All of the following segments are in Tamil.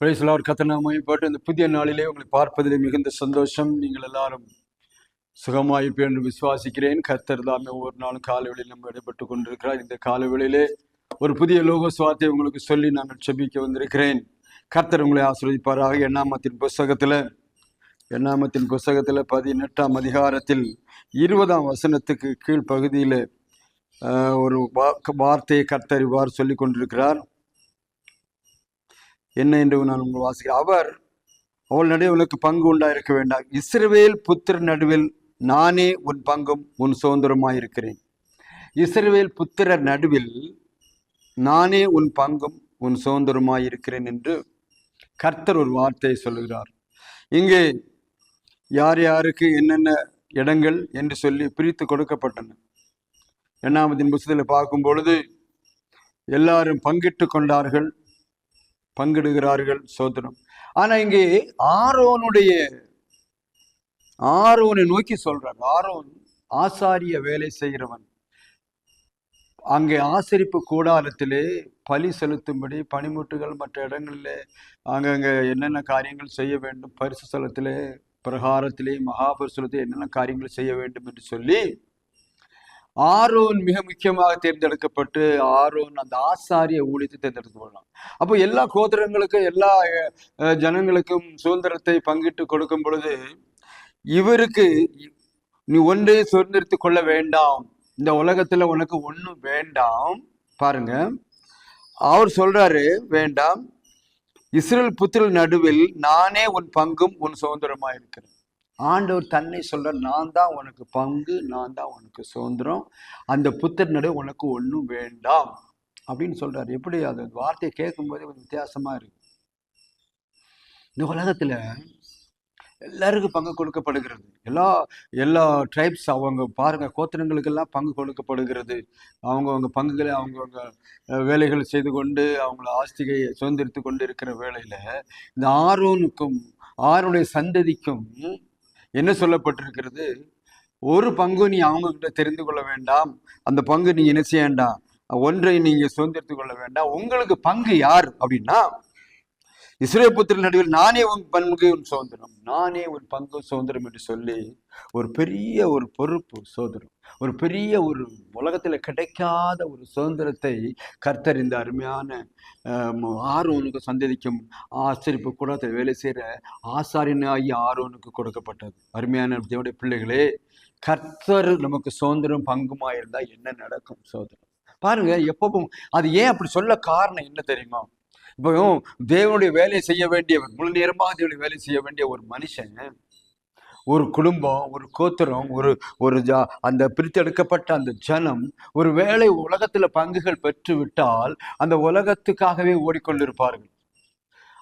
பிரைஸ்லார் கத்தனாமையும் போட்டு இந்த புதிய நாளிலே உங்களை பார்ப்பதிலே மிகுந்த சந்தோஷம். நீங்கள் எல்லாரும் சுகமாயிருப்பேன் என்று விசுவாசிக்கிறேன். கர்த்தர் தான் ஒவ்வொரு நாளும் காலவெளியில் நம்ம இடப்பட்டு கொண்டிருக்கிறார். இந்த காலவெளியிலே ஒரு புதிய லோக சுவாத்தை உங்களுக்கு சொல்லி நான் செபிக்க வந்திருக்கிறேன். கர்த்தர் உங்களை ஆசிரியப்பாராக எண்ணாமத்தின் புஸ்தகத்தில் எண்ணாமத்தின் புஸ்தகத்தில் பதினெட்டாம் அதிகாரத்தில் இருபதாம் வசனத்துக்கு கீழ் பகுதியில் ஒரு வார்த்தையை கர்த்தர் இவ்வாறு சொல்லி கொண்டிருக்கிறார். என்ன என்று நான் உங்கள் வாசிக்கிறேன். அவர் அவள் நடுவே உனக்கு பங்கு உண்டாயிருக்க வேண்டாம். இஸ்ரவேல் புத்திர நடுவில் நானே உன் பங்கும் உன் சுதந்திரமாயிருக்கிறேன். இஸ்ரவேல் புத்திரர் நடுவில் நானே உன் பங்கும் உன் சுதந்திரமாயிருக்கிறேன் என்று கர்த்தர் ஒரு வார்த்தையை சொல்லுகிறார். இங்கே யார் யாருக்கு என்னென்ன இடங்கள் என்று சொல்லி பிரித்து கொடுக்கப்பட்டன. எண்ணாமத்தின் புத்தகத்தில் பார்க்கும் பொழுது எல்லாரும் பங்கிட்டு கொண்டார்கள். பங்கிடுகிறார்கள் சோதனம். ஆனா இங்கே ஆரோனுடைய ஆரோனை நோக்கி சொல்றார். ஆரோன் ஆசாரிய வேலை செய்கிறவன். அங்கே ஆசரிப்பு கூடாரத்திலே பலி செலுத்தும்படி பனிமுட்டுகள் மற்ற இடங்களிலே அங்கங்கே என்னென்ன காரியங்கள் செய்ய வேண்டும் பரிசு ஸ்தலத்திலே பிரகாரத்திலே மகாபரிசுலத்திலே என்னென்ன காரியங்கள் செய்ய வேண்டும் என்று சொல்லி ஆரோன் மிக முக்கியமாக தேர்ந்தெடுக்கப்பட்டு ஆரோன் அந்த ஆசாரிய ஊழியத்தை தேர்ந்தெடுத்து அப்போ எல்லா கோத்திரங்களுக்கும் எல்லா ஜனங்களுக்கும் சுதந்திரத்தை பங்கிட்டு கொடுக்கும் பொழுது இவருக்கு நீ ஒன்றே சுதந்திரத்து கொள்ள வேண்டாம். இந்த உலகத்துல உனக்கு ஒன்றும் வேண்டாம். பாருங்க. அவர் சொல்றாரு வேண்டாம். இஸ்ரேல் புத்திர நடுவில் நானே உன் பங்கும் உன் சுதந்திரமா இருக்கிறேன் ஆண்டவர் தன்னை சொல்ற நான் தான் உனக்கு பங்கு நான் தான் உனக்கு சுதந்திரம். அந்த புத்தர் நடுவே உனக்கு ஒன்றும் வேண்டாம். அப்படின்னு சொல்றாரு. எப்படி? அந்த வார்த்தையை கேட்கும்போதே கொஞ்சம் வித்தியாசமா இருக்கு. இந்த உலகத்துல எல்லாருக்கும் பங்கு கொடுக்கப்படுகிறது. எல்லா எல்லா ட்ரைப்ஸ் அவங்க பாருங்க கோத்திரங்களுக்கெல்லாம் பங்கு கொடுக்கப்படுகிறது. அவங்கவுங்க பங்குகளை அவங்கவுங்க வேலைகள் செய்து கொண்டு அவங்கள ஆஸ்திகை சுதந்திரித்து கொண்டு இருக்கிற வேலையில இந்த ஆரோனுக்கும் ஆரோனுடைய சந்ததிக்கும் என்ன சொல்லப்பட்டிருக்கிறது? ஒரு பங்கு நீ அவங்க கிட்ட தெரிந்து கொள்ள வேண்டாம். அந்த பங்கு நீ என்ன செய்ய வேண்டாம்? ஒன்றை நீங்க சுதந்திரத்து கொள்ள வேண்டாம். உங்களுக்கு பங்கு யார் அப்படின்னா இஸ்ரேல் புத்திரின் நடுவில் நானே உன் பங்கு உன் சுதந்திரம் நானே உன் பங்கு சுதந்திரம் என்று சொல்லி ஒரு பெரிய ஒரு பொறுப்பு சுதந்திரம் ஒரு பெரிய ஒரு உலகத்தில் கிடைக்காத ஒரு சுதந்திரத்தை கர்த்தர் இந்த அருமையான ஆம், ஆரோனுக்கு சந்ததிக்கும் ஆசிரிப்பு கூட வேலை செய்கிற ஆசாரியனாகி ஆரோனுக்கு கொடுக்கப்பட்டது. அருமையான தேவடைய பிள்ளைகளே கர்த்தர் நமக்கு சுதந்திரம் பங்குமா இருந்தால் என்ன நடக்கும் சுதந்திரம்? பாருங்க எப்பவும் அது ஏன் அப்படி சொல்ல காரணம் என்ன தெரியுமா? இப்போ தேவனுடைய வேலையை செய்ய வேண்டிய முழு நேரமாக தேவனுடைய வேலை செய்ய வேண்டிய ஒரு மனுஷன் ஒரு குடும்பம் ஒரு கோத்திரம் ஒரு ஒரு ஜா அந்த பிரித்தெடுக்கப்பட்ட அந்த ஜனம் ஒரு வேலை உலகத்துல பங்குகள் பெற்று விட்டால் அந்த உலகத்துக்காகவே ஓடிக்கொண்டிருப்பார்கள்.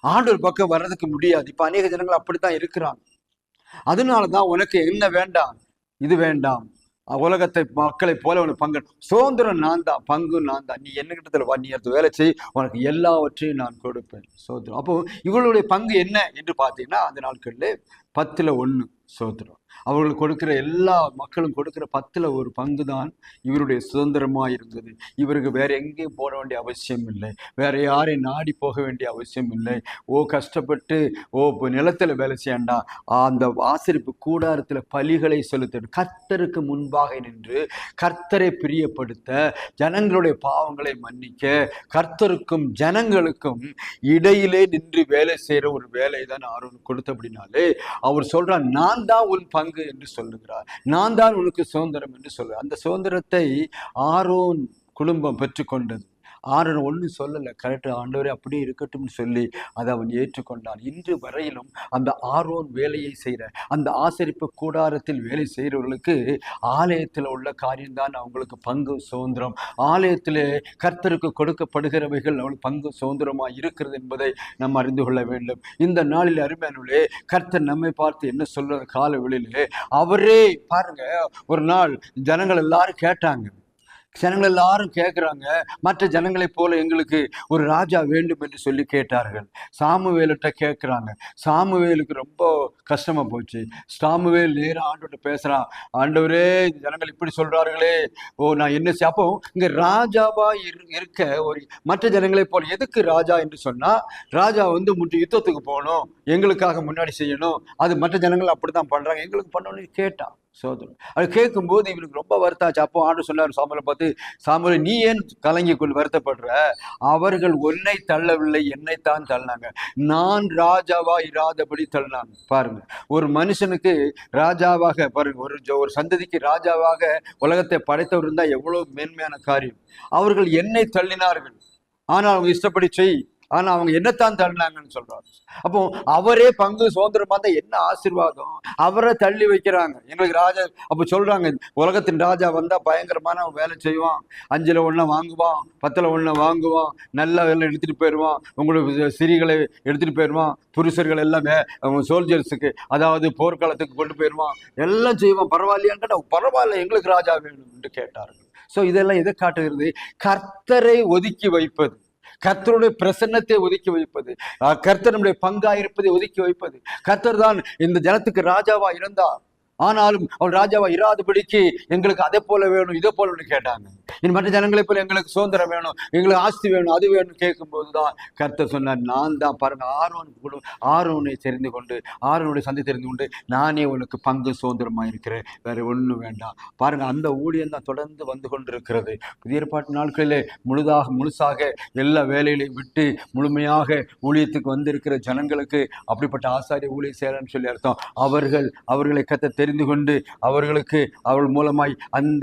ஆண்டவர் பக்கம் வர்றதுக்கு முடியாது. இப்ப அநேக ஜனங்கள் அப்படித்தான் இருக்கிறாங்க. அதனாலதான் உனக்கு என்ன வேண்டாம்? இது வேண்டாம். உலகத்தை மக்களை போல உனக்கு பங்கு சுதந்திரம் நான் தான் பங்கு நான் தான் நீ என்ன கிட்டத்தில் வா நீ வேலை செய் உனக்கு எல்லாவற்றையும் நான் கொடுப்பேன். சுதந்திரம். அப்போ இவளுடைய பங்கு என்ன என்று பார்த்தீங்கன்னா அந்த நாட்களில் பத்தில் ஒன்று சுதந்திரம் அவர்கள் கொடுக்கிற எல்லா மக்களும் கொடுக்கிற பத்தில் ஒரு பங்கு தான் இவருடைய சுதந்திரமா இருந்தது. இவருக்கு வேற எங்கேயும் போட வேண்டிய அவசியம் இல்லை. வேற யாரையும் நாடி போக வேண்டிய அவசியம் இல்லை. ஓ கஷ்டப்பட்டு ஓ இப்போ நிலத்துல வேலை செய்யண்டா அந்த ஆசிரிப்பு கூடாரத்துல பலிகளை செலுத்தணும் கர்த்தருக்கு முன்பாக நின்று கர்த்தரை பிரியப்படுத்த ஜனங்களுடைய பாவங்களை மன்னிக்க கர்த்தருக்கும் ஜனங்களுக்கும் இடையிலே நின்று வேலை செய்யற ஒரு வேலை தான் ஆரோன் கொடுத்தபடினாலே அவர் சொல்றார் நான் தான் உன் பங்கு என்று சொல்லுகிறார். நான் தான் உனக்கு சுதந்திரம் என்று சொல்லுகிறார். அந்த சுதந்திரத்தை ஆரோன் குடும்பம் பெற்றுக்கொண்டது. ஆரோன் ஒன்றும் சொல்லலை. கரெக்டாக ஆண்டவரே அப்படியே இருக்கட்டும்னு சொல்லி அதை அவன் ஏற்றுக்கொண்டான். இன்று வரையிலும் அந்த ஆரோன் வேலையை செய்கிற அந்த ஆசரிப்பு கூடாரத்தில் வேலை செய்கிறவர்களுக்கு ஆலயத்தில் உள்ள காரியம்தான் அவங்களுக்கு பங்கு சுதந்திரம். ஆலயத்தில் கர்த்தருக்கு கொடுக்கப்படுகிறவைகள் அவளுக்கு பங்கு சுதந்திரமாக இருக்கிறது என்பதை நாம் அறிந்து கொள்ள வேண்டும். இந்த நாளில் அருமையானவர்களே கர்த்தர் நம்மை பார்த்து என்ன சொல்கிற கால வெளியிலே அவரே பாருங்க ஒரு நாள் ஜனங்கள் எல்லாரும் கேட்டாங்க. ஜனங்கள் எல்லாரும் கேட்குறாங்க மற்ற ஜனங்களைப் போல எங்களுக்கு ஒரு ராஜா வேண்டும் என்று சொல்லி கேட்டார்கள். சாமுவேல்கிட்ட கேட்குறாங்க சாமுவேலுக்கு ரொம்ப கஷ்டமாக போச்சு. சாமுவேல் நேராக ஆண்டவர்கிட்ட பேசுகிறான் ஆண்டவரே இந்த ஜனங்கள் இப்படி சொல்கிறார்களே ஓ நான் என்ன அப்போ இங்கே ராஜாவாக இரு- இருக்க ஒரு மற்ற ஜனங்களைப் போல எதுக்கு ராஜா என்று சொன்னால் ராஜா வந்து முட்டு யுத்தத்துக்கு போகணும். எங்களுக்காக முன்னாடி செய்யணும். அது மற்ற ஜனங்கள் அப்படி தான் பண்ணுறாங்க எங்களுக்கு பண்ணணும்னு கேட்டான் சோதரன் அது கேட்கும்போது இவனுக்கு ரொம்ப வருத்தாச்சு அப்போ ஆண்டு சொன்னார் சாமுவேலை பார்த்து சாமுவேலை நீ ஏன் கலங்கி கொண்டு வருத்தப்படுற? அவர்கள் உன்னை தள்ளவில்லை என்னைத்தான் தள்ளினாங்க. நான் ராஜாவா இராதபடி தள்ளினாங்க. பாருங்க ஒரு மனுஷனுக்கு ராஜாவாக பாருங்க ஒரு ஒரு சந்ததிக்கு ராஜாவாக உலகத்தை படைத்தவர் இருந்தால் எவ்வளவு மேன்மையான காரியம். அவர்கள் என்னை தள்ளினார்கள். ஆனால் அவங்க இஷ்டப்படி செய் ஆனா அவங்க என்னத்தான் தள்ளினாங்கன்னு சொல்றாங்க. அப்போ அவரே பங்கு சுதந்திரமா தான் என்ன ஆசீர்வாதம்? அவரை தள்ளி வைக்கிறாங்க. எங்களுக்கு ராஜா அப்போ சொல்றாங்க உலகத்தின் ராஜா வந்தா பயங்கரமான வேலை செய்வான். அஞ்சுல ஒண்ணு வாங்குவான் பத்துல ஒண்ணு வாங்குவான் நல்ல வேலை எடுத்துட்டு போயிடுவான். உங்களுக்கு சிறிகளை எடுத்துட்டு போயிடுவான் புருஷர்கள் எல்லாமே அவங்க சோல்ஜர்ஸுக்கு அதாவது போர்க்காலத்துக்கு கொண்டு போயிடுவான். எல்லாம் செய்வான். பரவாயில்லையான்னு பரவாயில்ல எங்களுக்கு ராஜா வேணும் என்று கேட்டார்கள். ஸோ இதெல்லாம் எதை காட்டுகிறது? கர்த்தரை ஒதுக்கி வைப்பது. கர்த்தருடைய பிரசன்னத்தை ஒதுக்கி வைப்பது. அஹ் கர்த்தர் நம்முடைய பங்கா இருப்பதை ஒதுக்கி வைப்பது. கர்த்தர் தான் இந்த ஜனத்துக்கு ராஜாவா இருந்தார். ஆனாலும் அவள் ராஜாவா இராதபடிக்கு எங்களுக்கு அதை போல வேணும் இதை போல கேட்டாங்க. இனி மற்ற ஜனங்களை போல எங்களுக்கு சுதந்திரம் வேணும் எங்களுக்கு ஆஸ்தி வேணும் அது வேணும் கேட்கும்போது தான் கர்த்தர் சொன்னார் நான் தான் பாருங்க ஆரோன் கூட ஆர்வனை தெரிந்து கொண்டு ஆர்வனுடைய சந்தை தெரிந்து கொண்டு நானே உனக்கு பங்கு சுதந்திரமா இருக்கிறேன் வேற ஒன்றும் வேண்டாம். பாருங்க அந்த ஊழியம் தான் தொடர்ந்து வந்து கொண்டிருக்கிறது. புதிய ஏற்பாட்டு நாட்களிலே முழுதாக முழுசாக எல்லா வேலைகளையும் விட்டு முழுமையாக ஊழியத்துக்கு வந்திருக்கிற ஜனங்களுக்கு அப்படிப்பட்ட ஆசாரிய ஊழியர் சேரன்னு சொல்லி அர்த்தம். அவர்கள் அவர்களை கத்த தெரிந்து கொண்டு அவர்களுக்கு அவர்கள் மூலமாய் அந்த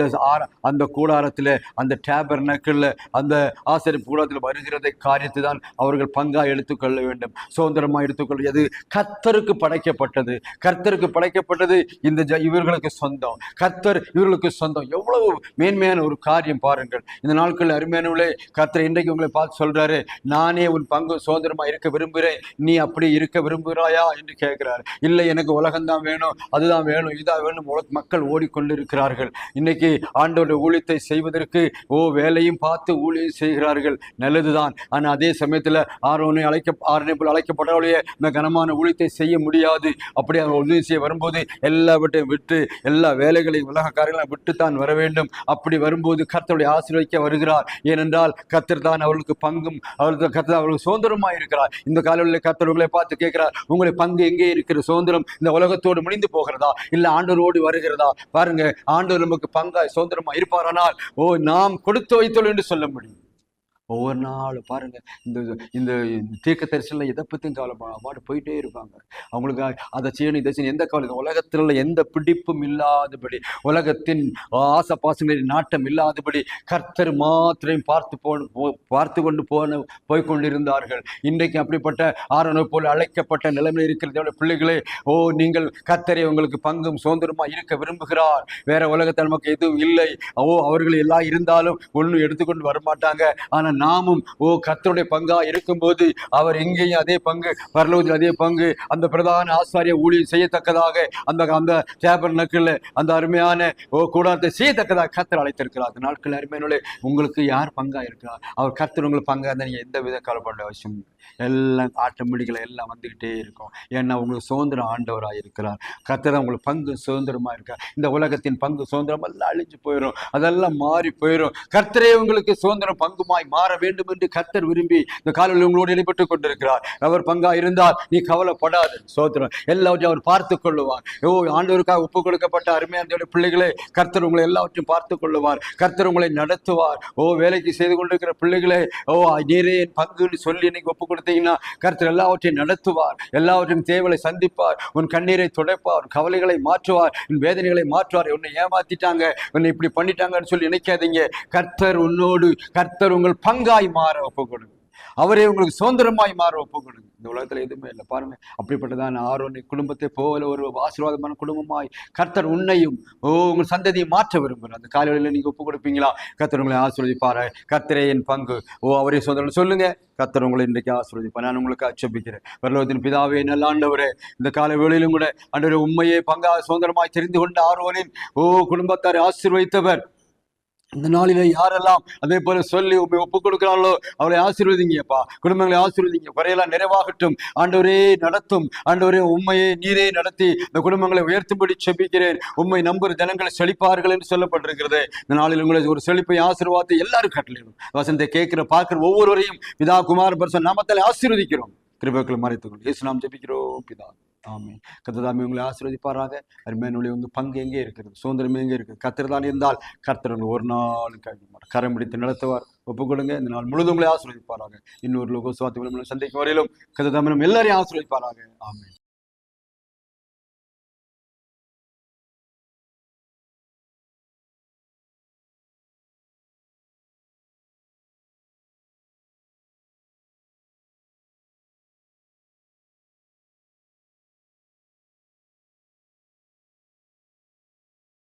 அந்த கூடாரத்தில் அந்த டேபர் அந்த ஆசிரியர் கூடாரத்தில் வருகிறதை காரியத்தை தான் அவர்கள் பங்காக எடுத்துக்கொள்ள வேண்டும். சுதந்திரமாக எடுத்துக்கொள்ள அது கர்த்தருக்கு படைக்கப்பட்டது. கர்த்தருக்கு படைக்கப்பட்டது இந்த ஜ- இவர்களுக்கு சொந்தம். கர்த்தர் இவர்களுக்கு சொந்தம். எவ்வளவு மேன்மையான ஒரு காரியம் பாருங்கள். இந்த நாட்கள் அருமையானவளே கர்த்தர் இன்றைக்கு உங்களை பார்த்து சொல்கிறாரு நானே உன் பங்கு சுதந்திரமாக இருக்க விரும்புகிறேன். நீ அப்படி இருக்க விரும்புகிறாயா? என்று கேட்கிறார். இல்லை எனக்கு உலகம்தான் வேணும். அதுதான் வேணும். இதான் வேண்டும் உலக மக்கள் ஓடிக்கொண்டிருக்கிறார்கள். இன்னைக்கு ஆண்டோட ஊழியத்தை செய்வதற்கு ஓ வேலையும் பார்த்து ஊழியம் செய்கிறார்கள். நல்லதுதான். ஆனால் அதே சமயத்தில் ஆரோனை அழைக்க ஆரோனை போல் அழைக்கப்பட்டவளையே இந்த கனமான ஊழியத்தை செய்ய முடியாது. அப்படி அவங்க உதவி செய்ய வரும்போது எல்லாவற்றையும் விட்டு எல்லா வேலைகளையும் உலக காரியங்களையும் விட்டுத்தான் வர வேண்டும். அப்படி வரும்போது கர்த்தருடைய ஆசீர்வதிக்க வருகிறார். ஏனென்றால் கர்த்தர் தான் அவர்களுக்கு பங்கும் அவர்களுக்கு கர்த்தர் அவர்களுக்கு சுதந்திரமாக இருக்கிறார். இந்த காலையில் கர்த்தர் உங்களை பார்த்து கேட்கிறார் உங்களுடைய பங்கு எங்கே இருக்கிற சுதந்திரம் இந்த உலகத்தோடு முடிந்து போகிறதா? இல்லை ஆண்டவரோடு வருகிறதா? பாருங்க ஆண்டவர் நமக்கு பங்காய் சுதந்திரமா இருப்பாரானால் ஓ நாம் கொடுத்து வைத்தோம் என்று சொல்ல முடியும். ஒவ்வொரு நாளும் பாருங்கள் இந்த இந்த தீர்க்க தரிசனில் எதை பற்றியும் கவலைப்பாடு போயிட்டே இருப்பாங்க. அவங்களுக்கு அதை செய்யணும் இதை செய்யணும் எந்த கவலை? உலகத்தில் எந்த பிடிப்பும் இல்லாதபடி உலகத்தின் ஆசை பாசங்களின் நாட்டம் இல்லாதபடி கர்த்தர் மாத்திரையும் பார்த்து போ பார்த்து கொண்டு போன போய் கொண்டிருந்தார்கள் இன்றைக்கு அப்படிப்பட்ட ஆரணை போல் அழைக்கப்பட்ட நிலைமையில் இருக்கிறதோட பிள்ளைகளே ஓ நீங்கள் கர்த்தரை உங்களுக்கு பங்கும் சுதந்திரமாக இருக்க விரும்புகிறார். வேற உலகத்தில் நமக்கு எதுவும் இல்லை. ஓ அவர்கள் எல்லாம் இருந்தாலும் ஒன்றும் எடுத்துக்கொண்டு வரமாட்டாங்க. ஆனால் நாமும் ஓ கத்தருடைய பங்கா இருக்கும்போது அவர் எங்கேயும் அதே பங்கு பரலோகத்தில் அதே பங்கு அந்த பிரதான ஆசாரிய ஊழியம் செய்யத்தக்கதாக அந்த அந்த சேபர் நக்கில் அந்த அருமையான ஓ கூடாரத்தை செய்யத்தக்கதாக கத்தர் அழைத்திருக்கிறார். அந்த நாட்கள் அருமையானே உங்களுக்கு யார் பங்கா இருக்கிறார் அவர் கத்தர் உங்களுக்கு பங்கா இருந்தால் நீங்கள் எந்த வித கவலைப்பட அவசியம் எல்லாம் ஆட்டோமேட்டிக்கலாக எல்லாம் வந்துக்கிட்டே இருக்கும். ஏன்னா உங்களுக்கு சுதந்திரம் ஆண்டவராக இருக்கிறார். கர்த்தர் உங்களுக்கு பங்கு சுதந்திரமா இருக்கார். இந்த உலகத்தின் பங்கு சுதந்திரம் எல்லாம் அழிஞ்சு போயிடும் அதெல்லாம் மாறி போயிடும் கர்த்தரே உங்களுக்கு சுதந்திரம் பங்குமாய் மாறி வேண்டும் என்று கர்த்தர் விரும்பி இந்த காலையில் உங்களோடு இடைப்பட்டுக் கொண்டிருக்கிறார். அவர் பங்கா இருந்தால் நீ கவலைப்படாது சோத்திரம். எல்லாவற்றையும் அவர் பார்த்து கொள்ளுவார். ஓ ஆண்டவருக்காக ஒப்பு கொடுக்கப்பட்ட அருமையான பிள்ளைகளே கர்த்தர் உங்களை எல்லாவற்றையும் பார்த்து கொள்ளுவார். கர்த்தர் உங்களை நடத்துவார். ஓ வேலைக்கு செய்து கொண்டிருக்கிற பிள்ளைகளே ஓ நீரே என் பங்குன்னு சொல்லி இன்னைக்கு ஒப்பு கொடுத்தீங்கன்னா கர்த்தர் எல்லாவற்றையும் நடத்துவார். எல்லாவற்றையும் தேவலை சந்திப்பார். உன் கண்ணீரை துடைப்பார். உன் கவலைகளை மாற்றுவார். உன் வேதனைகளை மாற்றுவார். உன்னை ஏமாத்திட்டாங்க. உன்னை இப்படி பண்ணிட்டாங்கன்னு சொல்லி நினைக்காதீங்க. கர்த்தர் உன்னோடு கர்த்தர் உங்கள் பங்காய் மாற ஒப்பு கொடுங்க அவரே உங்களுக்கு சுதந்திரமாய் மாற ஒப்பு கொடுங்க இந்த உலகத்துல எதுவுமே இல்லை. பாருங்க அப்படிப்பட்டதான் ஆரோன் குடும்பத்தை போல ஒரு ஆசீர்வாதமான குடும்பமாய் கர்த்தர் உன்னையும் ஓ உங்கள் சந்ததியை மாற்ற விரும்புகிறார். அந்த காலையில நீங்க ஒப்பு கொடுப்பீங்களா? கர்த்தர் உங்களை ஆசீர்வதிப்பாரு கர்த்தரே என் பங்கு. ஓ அவரே சுதந்திரம் சொல்லுங்க. கர்த்தர் உங்களை இன்றைக்கு ஆசீர்வதிப்பார். நான் உங்களுக்கு அச்சபிக்கிறேன் வரலோகத்தின் பிதாவே நல்ல ஆண்டவரே இந்த கால வேளையிலும் கூட ஆண்டவரே உண்மையை பங்கா சுதந்திரமாய் தெரிந்து கொண்ட ஆர்வனின் ஓ குடும்பத்தாரை ஆசீர்வதித்தவர். இந்த நாளிலே யாரெல்லாம் அதே போல சொல்லி உண்மை ஒப்புக் கொடுக்கிறாங்களோ அவளை ஆசீர்வதிங்கப்பா. குடும்பங்களை ஆசீர்வதிங்க. குறையெல்லாம் நிறைவாகட்டும். ஆண்டவரே நடத்தும். ஆண்டவரே உண்மையை நீரே நடத்தி இந்த குடும்பங்களை உயர்த்தும்படி செபிக்கிறேன். உண்மை நம்புற ஜனங்களை செழிப்பார்கள் என்று சொல்லப்பட்டிருக்கிறது. இந்த நாளில் உங்களை ஒரு செழிப்பை ஆசீர்வாதத்தை எல்லாரும் கட்டளையிடும் வசந்தை கேட்கிற பார்க்கிற ஒவ்வொருவரையும் பிதா குமார் பரிசன் நாமத்தால் ஆசீர்வதிக்கிறோம். கிருபக்களை மறைத்துக்கொண்டு இயேசு நாம் ஜெபிக்கிறோம் பிதா. ஆமே கத்ததாமே உங்களை ஆசீர்வதிப்பாராக. அருமையானுடைய உங்கள் பங்கு எங்கே இருக்கிறது? சுதந்திரம் எங்கே இருக்குது? கர்த்தர் தான் இருந்தால் கர்த்தர்கள் ஒரு நாள் கைவிட கரம் பிடித்து நடத்துவார். ஒப்புக்கொடுங்க. இந்த நாள் முழுதும் உங்களை ஆசீர்வதிப்பாராக. இன்னொரு லோகோஸ்வாத்தி சந்திக்கும் வரையிலும் கத்ததாமே எல்லாரையும் ஆசீர்வதிப்பாராக. ஆமென்.